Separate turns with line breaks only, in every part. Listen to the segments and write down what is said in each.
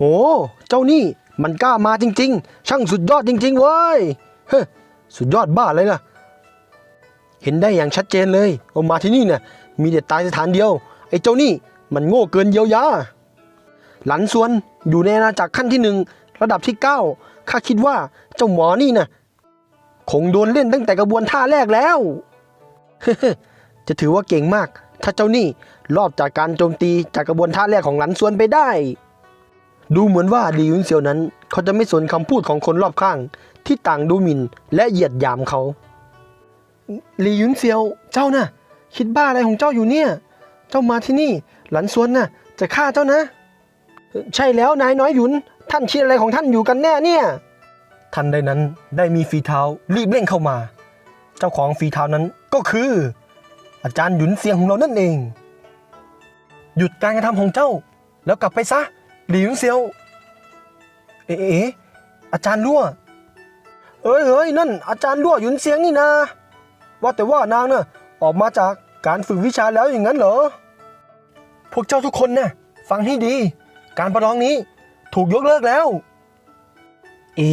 โห เจ้านี่มันกล้ามาจริง ๆ ช่างสุดยอดจริง ๆ เว้ย เฮ้สุดยอดบ้าเลยล่ะ เห็นได้อย่างชัดเจนเลยว่ามาที่นี่เนี่ยมีแต่ตายสถานเดียว ไอ้เจ้านี่มันโง่เกินเยียวยา หลันส่วนอยู่ในอาณาจักรขั้นที่หนึ่งระดับที่เก้าข้าคิดว่าเจ้าหมอนี่นะคงโดนเล่นตั้งแต่กระบวนท่าแรกแล้ว จะถือว่าเก่งมาก ถ้าเจ้านี่รอดจากการโจมตีจากกระบวนท่าแรกของหลันส่วนไปได้ ดูเหมือนว่าลียุนเซียวนั้น เขาจะไม่สนคำพูดของคนรอบข้าง ที่ต่างดูหมิ่นและเหยียดหยามเขาลียุนเซียวเจ้าน่ะ คิดบ้าอะไรของเจ้าอยู่เนี่ย เจ้ามาที่นี่ หลันสวนน่ะ จะฆ่าเจ้านะ ใช่แล้วนายน้อยหยุน ท่านคิดอะไรของท่านอยู่กันแน่เนี่ยทันใดนั้นได้มีฝีเท้ารีบเร่งเข้ามา เจ้าของฝีเท้านั้นก็คือ อาจารย์หยุนเซียงของเรานั่นเอง หยุดการกระทำของเจ้า แล้วกลับไปซะ หลีหยุนเซียว เอ๋เอ๋อาจารย์รั่ว เอ้ยเฮ้ยนั่น อาจารย์รั่วหยุนเซียงนี่นา ว่าแต่ว่านางเน่ะออกมาจากการฝึกวิชาแล้วอย่างนั้นเหรอ พวกเจ้าทุกคนน่ะฟังให้ดี การประลองนี้ถูกยกเลิกแล้ว เอ๋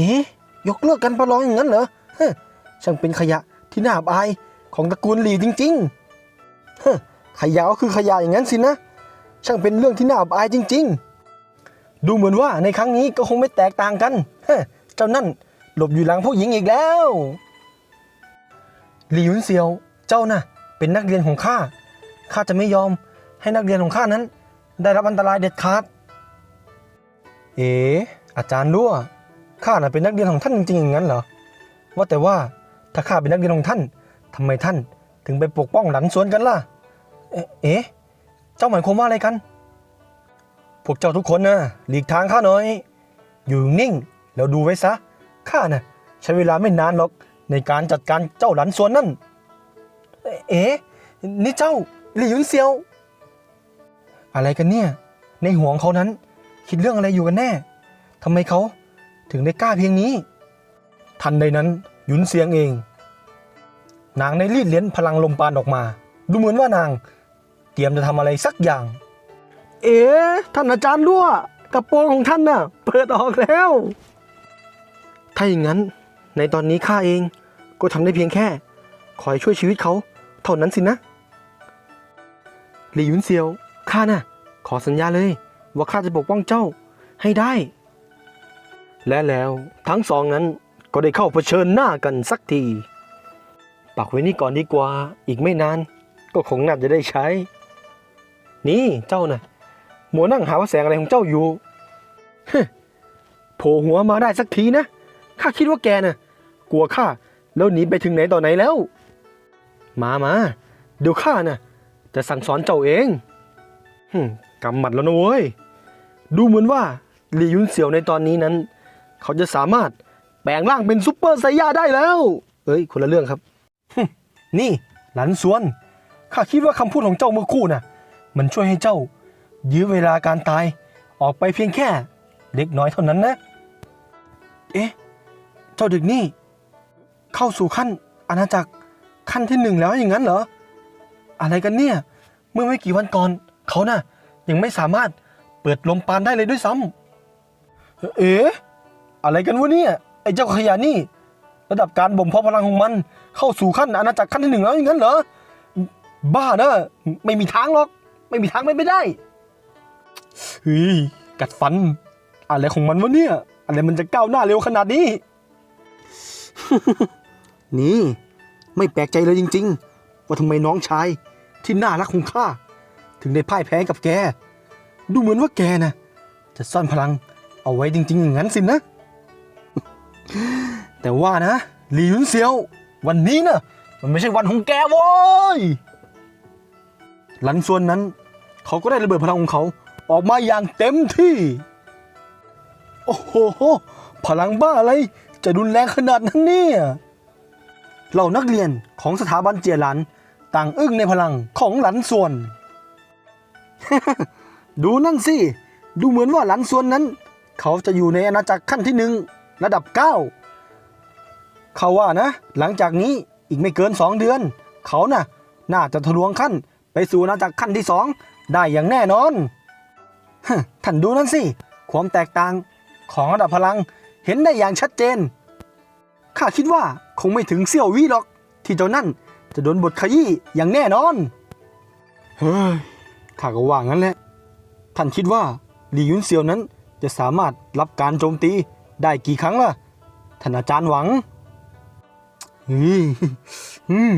ยกเลิกการประลองอย่างนั้นเหรอฮช่างเป็นขยะที่น่าอับอายของตระกูลหลีจริงๆฮขยะก็คือขยะอย่างนั้นสินะ ช่างเป็นเรื่องที่น่าอับอายจริง ๆ ดูเหมือนว่าในครั้งนี้ก็คงไม่แตกต่างกัน เจ้านั่นหลบอยู่หลังผู้หญิงอีกแล้วหลี่ยุนเซียว เจ้าน่ะ เป็นนักเรียนของข้า ข้าจะไม่ยอมให้นักเรียนของข้านั้น ได้รับอันตรายเด็ดขาด เอ๋อาจารย์รั่วข้าน่ะเป็นนักเรียนของท่านจริงๆอย่างนั้นเหรอ ว่าแต่ว่าถ้าข้าเป็นนักเรียนของท่านทำไมท่านถึงไปปกป้องหลันสวนกันล่ะ เอ๊ะ เจ้าหมายความว่าอะไรกัน พวกเจ้าทุกคนนะหลีกทางข้าหน่อย อยู่นิ่งแล้วดูไว้ซะ ข้าน่ะใช้เวลาไม่นานหรอกในการจัดการเจ้าหลันสวนนั่น เอ๊ะนี่เจ้าหลี่ยุนเซียว อะไรกันเนี่ย ในหัวของเขานั้น คิดเรื่องอะไรอยู่กันแน่ทำไมเขาถึงได้กล้าเพียงนี้ ทันใดนั้นหยุนเสียงเอง นางได้รีดเลี้ยนพลังลมปานออกมา ดูเหมือนว่านาง เตรียมจะทำอะไรสักอย่าง เอ๋ท่านอาจารย์รั่วกระโปรงของท่านน่ะ เปิดออกแล้ว ถ้าอย่างนั้น ในตอนนี้ข้าเองก็ทำได้เพียงแค่ คอยช่วยชีวิตเขา เท่านั้นสินะหลี่หยุนเซียวข้าน่ะ ขอสัญญาเลย ว่าข้าจะปกป้องเจ้าให้ได้ และแล้วทั้งสองนั้นก็ได้เข้าเผชิญหน้ากันสักที ปักไว้นี่ก่อนดีกว่าอีกไม่นาน ก็คงน่าจะได้ใช้ นี่เจ้าน่ะ หมัวนั่งหาว่าแสงอะไรของเจ้าอยู่ฮึโผล่หัวมาได้สักทีนะ ข้าคิดว่าแกน่ะ กลัวข้าแล้วหนีไปถึงไหนต่อไหนแล้ว มามาเดี๋ยวข้าน่ะ จะสั่งสอนเจ้าเองหึกำหมัดแล้วนะเว้ย ดูเหมือนว่าหลี่ยุนเสี่ยวในตอนนี้นั้น เขาจะสามารถแปลงร่างเป็นซุปเปอร์ไซย่าได้แล้ว เอ้ย คนละเรื่องครับ นี่ หลันสวน ข้าคิดว่าคำพูดของเจ้าเมื่อคู่น่ะ มันช่วยให้เจ้า ยื้อเวลาการตายออกไปเพียงแค่เล็กน้อยเท่านั้นนะ เอ๊ะ เจ้าเด็กนี่ เข้าสู่ขั้นอาณาจักรขั้นที่หนึ่งแล้วอย่างนั้นเหรอ อะไรกันเนี่ย เมื่อไม่กี่วันก่อนเขาน่ะ ยังไม่สามารถเปิดลมปานได้เลยด้วยซ้ำเอ๊ะ อะไรกันวะเนี่ยไอ้เจ้าขยะนี่ ระดับการบ่มเพาะพลังของมัน เข้าสู่ขั้นอาณาจักรขั้นที่หนึ่งแล้วอย่างนั้นเหรอ บ้านะไม่มีทางหรอก ไม่มีทางไม่ได้ เฮ้ยกัดฟัน อะไรของมันวะเนี่ย อะไรมันจะก้าวหน้าเร็วขนาดนี้ นี่ ไม่แปลกใจเลยจริง ๆ ว่าทำไมน้องชายที่น่ารักของข้าถึงได้พ่ายแพ้กับแก ดูเหมือนว่าแกนะจะซ่อนพลังเอาไว้จริง ๆ อย่างนั้นสินะ แต่ว่านะหลีหยุนเซียว วันนี้นะมันไม่ใช่วันของแกโว้ยหลันส่วนนั้น เขาก็ได้ระเบิดพลังของเขา ออกมาอย่างเต็มที่ โอ้โห พลังบ้าอะไร จะรุนแรงขนาดนั้นเนี่ยเหล่านักเรียนของสถาบันเจียหลัน ต่างอึ้งในพลังของหลันส่วน ดูนั่นสิ ดูเหมือนว่าหลันส่วนนั้น เขาจะอยู่ในอาณาจักรขั้นที่หนึ่งระดับเก้าเขาว่านะ หลังจากนี้อีกไม่เกินสองเดือน เขาน่ะ น่าจะทะลวงขั้นไปสู่อาณาจักรขั้นที่สองได้อย่างแน่นอน ท่านดูนั่นสิ ความแตกต่างของระดับพลังเห็นได้อย่างชัดเจน ข้าคิดว่าคงไม่ถึงเสี้ยววิหรอก ที่เจ้านั่นจะโดนบทขยี้อย่างแน่นอน เฮ้ย ข้าก็ว่างั้นแหละ ท่านคิดว่าหลี่ยุนเซียวนั้นจะสามารถรับการโจมตีได้กี่ครั้งล่ะ ท่านอาจารย์หวังเฮ้ยอืม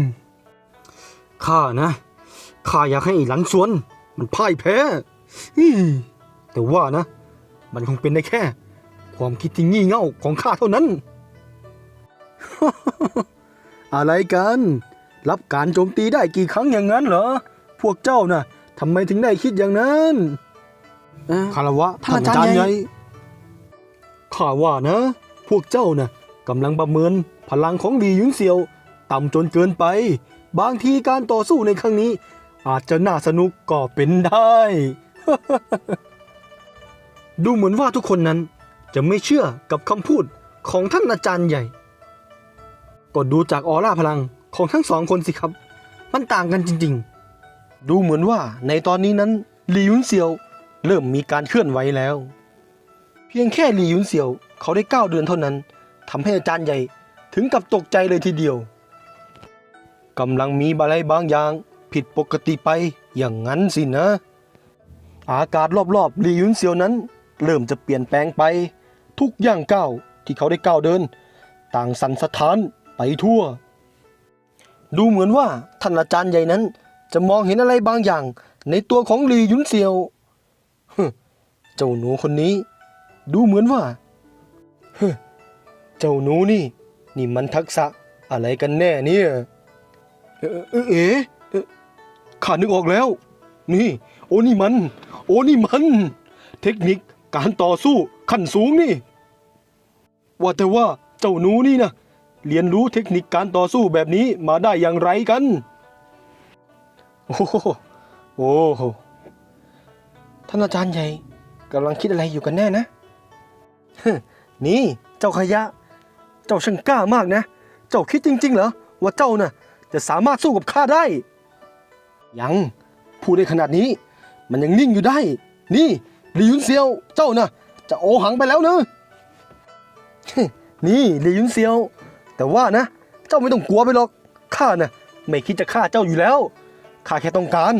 ข้านะ ข้าอยากให้หลันสวน มันพ่ายแพ้อืม แต่ว่านะ มันคงเป็นได้แค่ ความคิดที่งี่เง่าของข้าเท่านั้น อะไรกัน รับการโจมตีได้กี่ครั้งอย่างนั้นเหรอ พวกเจ้าน่ะทำไมถึงได้คิดอย่างนั้นคารวะท่านอาจารย์ใหญ่ข้าว่านะ พวกเจ้าน่ะกำลังประเมินพลังของดีหยุนเซียว ต่ำจนเกินไป บางทีการต่อสู้ในครั้งนี้ อาจจะน่าสนุกก็เป็นได้ ดูเหมือนว่าทุกคนนั้นจะไม่เชื่อกับคำพูดของท่านอาจารย์ใหญ่ ก็ดูจากออร่าพลังของทั้งสองคนสิครับ มันต่างกันจริง ๆ ดูเหมือนว่าในตอนนี้นั้นหลียุนเซียวเริ่มมีการเคลื่อนไหวแล้ว เพียงแค่หลียุนเซียวเขาได้ก้าเดือนเท่านั้นทำให้อาจารย์ใหญ่ถึงกับตกใจเลยทีเดียวกำลังมีอะไรบางอย่างผิดปกติไปอย่างนั้นสินะ อากาศรอบๆหลียุนเซียวนั้น เริ่มจะเปลี่ยนแปลงไป ทุกอย่างก้าวที่เขาได้ก้าวเดิน ต่างสั่นสะท้านไปทั่ว ดูเหมือนว่าท่านอาจารย์ใหญ่นั้น จะมองเห็นอะไรบางอย่างในตัวของหลีหยุนเซียวฮเจ้าหนูคนนี้ ดูเหมือนว่าฮเจ้าหนูนี่ นี่มันทักษะอะไรกันแน่เนี่ยเอ๊ะเอ๊ะเอ๊ะเอ๊ะข้านึกออกแล้ว นี่ โอ้นี่มัน โอ้นี่มัน เทคนิค การต่อสู้ขั้นสูงนี่ ว่าแต่ว่าเจ้าหนูนี่นะเรียนรู้เทคนิคการต่อสู้แบบนี้มาได้อย่างไรกันโอ้โหโอ้โหท่านอาจารย์ใหญ่กำลังคิดอะไรอยู่กันแน่นะนี่เจ้าขยะ เจ้าช่างกล้ามากนะ เจ้าคิดจริง ๆ เหรอว่าเจ้าน่ะ จะสามารถสู้กับข้าได้ ยังพูดได้ขนาดนี้ มันยังนิ่งอยู่ได้ นี่ หลียุนเซียว เจ้าน่ะ จะโอหังไปแล้วเนอะนี่หลียุนเซียว แต่ว่านะ เจ้าไม่ต้องกลัวไปหรอกข้าน่ะ ไม่คิดจะฆ่าเจ้าอยู่แล้วข้าแค่ต้องการ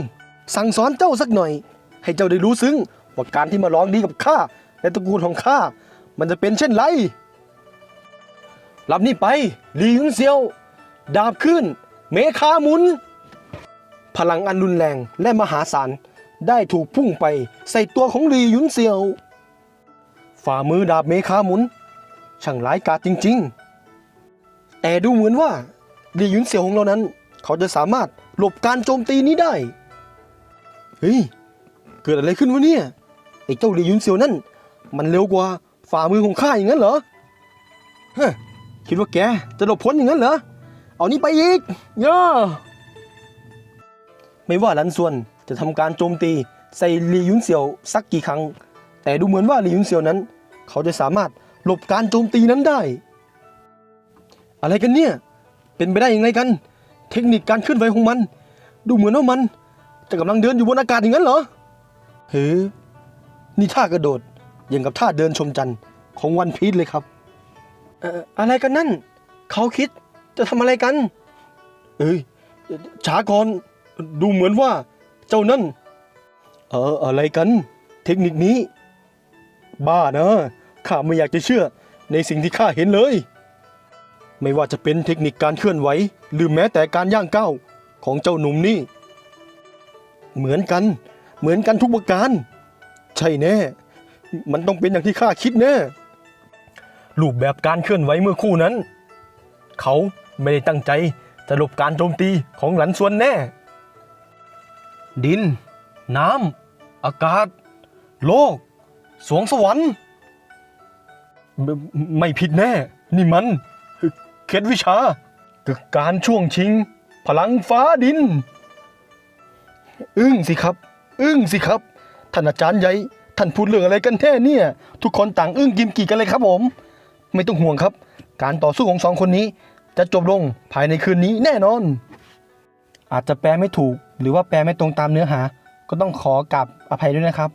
สั่งสอนเจ้าสักหน่อย ให้เจ้าได้รู้ซึ้งว่าการที่มาร้องดีกับข้าในตระกูลของข้ามันจะเป็นเช่นไรรับนี่ไปหลียุนเซียว ดาบขึ้น เมคาหมุน พลังอันรุนแรงและมหาศาล ได้ถูกพุ่งไปใส่ตัวของหลีหยุนเซียว ฝ่ามือดาบเมคาหมุน ช่างร้ายกาจจริง ๆ แต่ดูเหมือนว่าหลีหยุนเซียวของเรานั้น เขาจะสามารถหลบการโจมตีนี้ได้ เฮ้ย เกิดอะไรขึ้นวะเนี่ยไอ้เจ้าหลีหยุนเซียวนั่น มันเร็วกว่าฝ่ามือของข้าอย่างนั้นเหรอเฮะคิดว่าแกจะหลบพ้นอย่างนั้นเหรอ เอานี่ไปอีกย่าไม่ว่าลันส่วน จะทำการโจมตีใส่หลียุนเซียวสักกี่ครั้ง แต่ดูเหมือนว่าหลียุนเซียวนั้น เขาจะสามารถหลบการโจมตีนั้นได้ อะไรกันเนี่ย เป็นไปได้ยังไงกัน เทคนิคการเคลื่อนไหวของมัน ดูเหมือนว่ามันจะกำลังเดินอยู่บนอากาศอย่างนั้นเหรอเฮ้ยนี่ท่ากระโดดอย่างกับท่าเดินชมจันทร์ของวันพีชเลยครับเอ่ออะไรกันนั่น เขาคิดจะทำอะไรกัน เอ้ยช้าก่อนดูเหมือนว่า เจ้านั่น เอออะไรกัน เทคนิคนี้ บ้านะข้าไม่อยากจะเชื่อในสิ่งที่ข้าเห็นเลย ไม่ว่าจะเป็นเทคนิคการเคลื่อนไหว หรือแม้แต่การย่างก้าวของเจ้าหนุ่มนี่ เหมือนกัน เหมือนกันทุกประการ ใช่แน่ มันต้องเป็นอย่างที่ข้าคิดแน่รูปแบบการเคลื่อนไหวเมื่อคู่นั้น เขาไม่ได้ตั้งใจจะหลบการโจมตีของหลันส่วนแน่ ดิน น้ำ อากาศ โลก สวงสวรรค์ ไม่ไม่ผิดแน่ นี่มันเคล็ดวิชาคือการช่วงชิง พลังฟ้าดิน อึ้งสิครับ อึ้งสิครับ ท่านอาจารย์ใหญ่ ท่านพูดเรื่องอะไรกันแท้เนี่ย ทุกคนต่างอึ้งกิมกี่กันเลยครับผม ไม่ต้องห่วงครับ การต่อสู้ของสองคนนี้ จะจบลงภายในคืนนี้แน่นอน อาจจะแปลไม่ถูก หรือว่าแปลไม่ตรงตามเนื้อหา ก็ต้องขอกราบอภัยด้วยนะครับ